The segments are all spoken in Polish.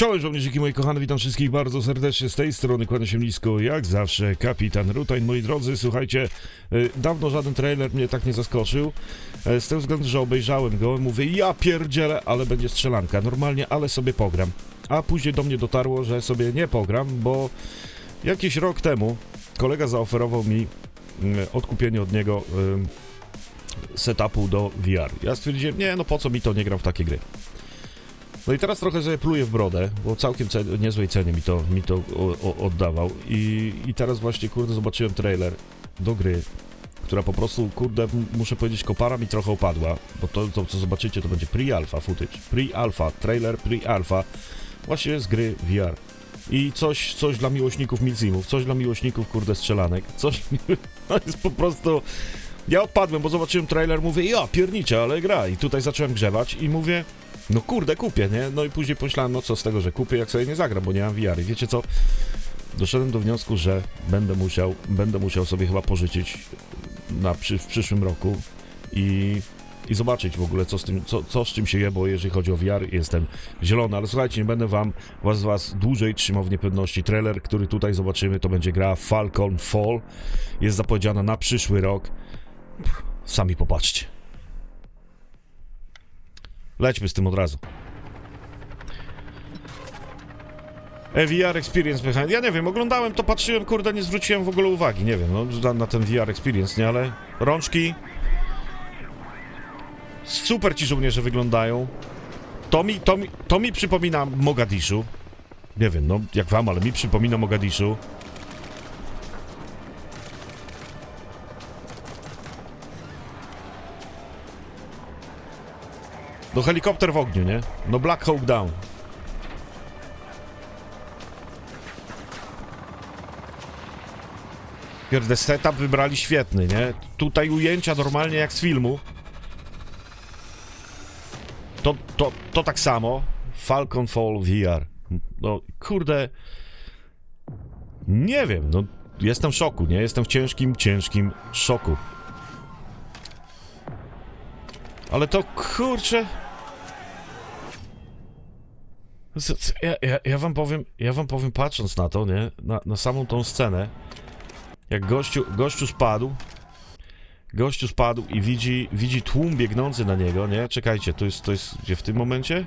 Czołem żołnierzyki moi kochane, witam wszystkich bardzo serdecznie z tej strony, kłaniam się nisko, jak zawsze, kapitan Rutain. Moi drodzy, słuchajcie, y, dawno żaden trailer mnie tak nie zaskoczył, e, z tego względu, że obejrzałem go mówię, ja pierdzielę, ale będzie strzelanka, normalnie, ale sobie pogram. A później do mnie dotarło, że sobie nie pogram, bo jakiś rok temu kolega zaoferował mi mm, odkupienie od niego setupu do VR. Ja stwierdziłem, nie, no po co mi to, nie gram w takie gry. No i teraz trochę sobie pluję w brodę, bo całkiem ce- niezłej cenie mi to, mi to o, o, oddawał. I, I teraz właśnie, kurde, zobaczyłem trailer do gry, która po prostu, kurde, muszę powiedzieć, kopara mi trochę opadła, bo to, to co zobaczycie, to będzie pre-alpha footage. Pre-alpha, trailer pre-alpha, właśnie z gry VR. I coś, coś dla miłośników Milsimów, coś dla miłośników, kurde, strzelanek, coś, to jest po prostu... Ja odpadłem, bo zobaczyłem trailer, mówię, ja pierniczę, ale gra. I tutaj zacząłem grzewać i mówię, no kurde, kupię, nie? No i później pomyślałem, no co z tego, że kupię, jak sobie nie zagram, bo nie mam VR. I wiecie co? Doszedłem do wniosku, że będę musiał, będę musiał sobie chyba pożyczyć na przy, w przyszłym roku i, i zobaczyć w ogóle, co z, tym, co, co z czym się je, bo jeżeli chodzi o VR, jestem zielony. Ale słuchajcie, nie będę wam, was, was dłużej trzymał w niepewności. Trailer, który tutaj zobaczymy, to będzie gra Falcon Fall. Jest zapowiedziana na przyszły rok. Sami popatrzcie. Lećmy z tym od razu. E, VR Experience Behind. Ja nie wiem, oglądałem to, patrzyłem, kurde, nie zwróciłem w ogóle uwagi. Nie wiem, no, na, na ten VR Experience, nie, ale rączki. Super ci żołnierze wyglądają. To mi, to mi, to mi przypomina Mogadiszu. Nie wiem, no, jak wam, ale mi przypomina Mogadiszu. No helikopter w ogniu, nie? No Black Hawk Down. Pierde, setup wybrali świetny, nie? Tutaj ujęcia normalnie jak z filmu. To, to, to tak samo. Falcon Fall VR. No, kurde... Nie wiem, no... Jestem w szoku, nie? Jestem w ciężkim, ciężkim szoku. Ale to kurczę. Ja, ja, ja wam powiem, ja wam powiem, patrząc na to, nie? Na, na samą tą scenę, jak gościu, gościu spadł, gościu spadł i widzi, widzi tłum biegnący na niego, nie? Czekajcie, to jest, to jest gdzie w tym momencie?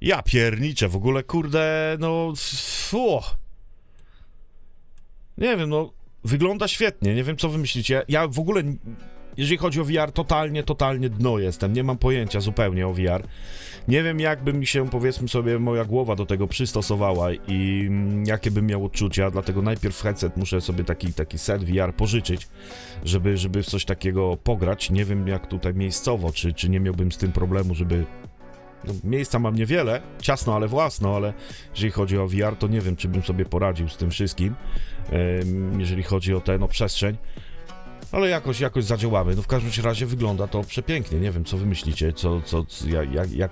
Ja pierniczę, w ogóle, kurde, no... Fu. Nie wiem, no... Wygląda świetnie, nie wiem co wy myślicie. Ja w ogóle, jeżeli chodzi o VR, totalnie, totalnie dno jestem. Nie mam pojęcia zupełnie o VR. Nie wiem, jakby mi się, powiedzmy sobie, moja głowa do tego przystosowała i mm, jakie bym miał odczucia. Dlatego najpierw headset muszę sobie taki, taki set VR pożyczyć, żeby, żeby coś takiego pograć. Nie wiem, jak tutaj miejscowo, czy, czy nie miałbym z tym problemu, żeby no, miejsca mam niewiele, ciasno, ale własno, ale jeżeli chodzi o VR, to nie wiem, czy bym sobie poradził z tym wszystkim, jeżeli chodzi o tę no, przestrzeń. Ale jakoś, jakoś zadziałamy. No w każdym razie wygląda to przepięknie. Nie wiem, co wy myślicie, co, co, co jak, jak,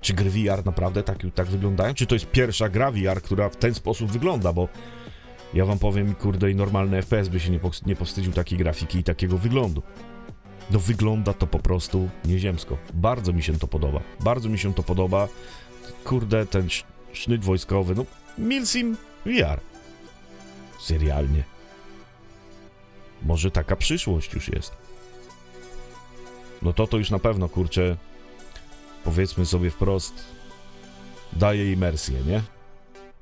czy gry VR naprawdę tak, tak wyglądają? Czy to jest pierwsza gra VR, która w ten sposób wygląda, bo ja wam powiem, kurde, i normalny FPS by się nie, nie powstydził takiej grafiki i takiego wyglądu. No wygląda to po prostu nieziemsko. Bardzo mi się to podoba. Bardzo mi się to podoba. Kurde, ten sz- sznyt wojskowy, no Milsim VR. Serialnie. Może taka przyszłość już jest. No to to już na pewno, kurczę, powiedzmy sobie wprost, daje imersję, nie?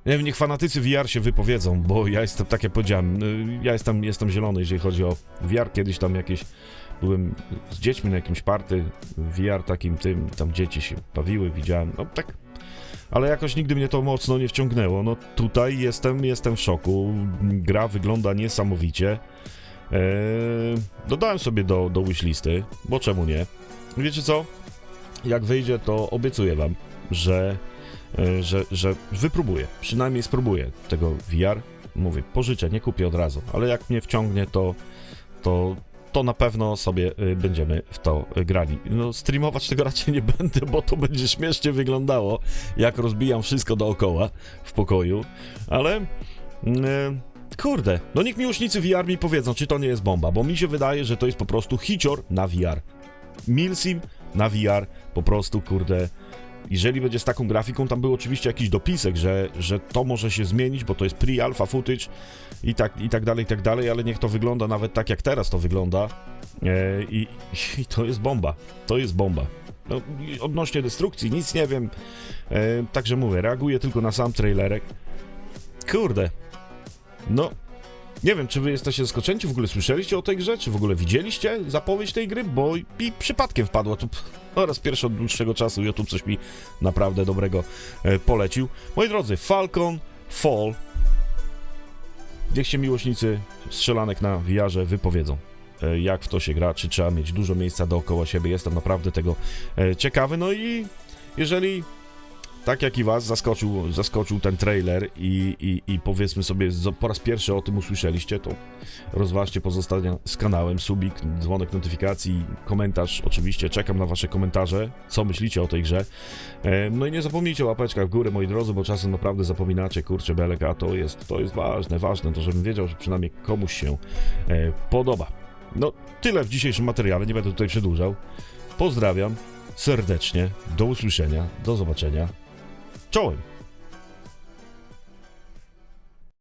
Nie wiem, niech fanatycy VR się wypowiedzą, bo ja jestem, tak jak powiedziałem, y, ja jestem, jestem zielony, jeżeli chodzi o VR. Kiedyś tam jakieś byłem z dziećmi na jakimś party, VR takim tym, tam dzieci się bawiły, widziałem, no tak, ale jakoś nigdy mnie to mocno nie wciągnęło. No tutaj jestem, jestem w szoku, gra wygląda niesamowicie. Eee, dodałem sobie do, do wishlisty, bo czemu nie? Wiecie co? Jak wyjdzie, to obiecuję wam, że, e, że, że wypróbuję, przynajmniej spróbuję tego VR. Mówię, pożyczę, nie kupię od razu, ale jak mnie wciągnie, to, to, to na pewno sobie y, będziemy w to grali. No, streamować tego raczej nie będę, bo to będzie śmiesznie wyglądało, jak rozbijam wszystko dookoła w pokoju, ale y, kurde, no niech miłośnicy VR mi powiedzą, czy to nie jest bomba, bo mi się wydaje, że to jest po prostu hicior na VR. Milsim na VR, po prostu, kurde, jeżeli będzie z taką grafiką, tam był oczywiście jakiś dopisek, że, że to może się zmienić, bo to jest pre-alpha footage i tak, i tak dalej, i tak dalej, ale niech to wygląda nawet tak, jak teraz to wygląda e, i, i to jest bomba, to jest bomba. No, odnośnie destrukcji nic nie wiem, e, także mówię, reaguję tylko na sam trailerek. Kurde, no, nie wiem, czy wy jesteście zaskoczeni, w ogóle słyszeliście o tej grze, czy w ogóle widzieliście zapowiedź tej gry, bo i przypadkiem wpadła tu po raz pierwszy od dłuższego czasu YouTube coś mi naprawdę dobrego e, polecił. Moi drodzy, Falcon Fall. Niech się miłośnicy strzelanek na VR wypowiedzą. e, Jak w to się gra, czy trzeba mieć dużo miejsca dookoła siebie. Jestem naprawdę tego e, ciekawy. No i jeżeli tak jak i was zaskoczył, zaskoczył ten trailer i, i, i powiedzmy sobie po raz pierwszy o tym usłyszeliście, to rozważcie pozostania z kanałem, subik, dzwonek notyfikacji, komentarz oczywiście, czekam na wasze komentarze, co myślicie o tej grze. E, No i nie zapomnijcie o łapeczkach w górę, moi drodzy, bo czasem naprawdę zapominacie, kurczę belek, a to jest, to jest ważne, ważne, to żebym wiedział, że przynajmniej komuś się e, podoba. No, tyle w dzisiejszym materiale, nie będę tutaj przedłużał. Pozdrawiam serdecznie, do usłyszenia, do zobaczenia. Czołem!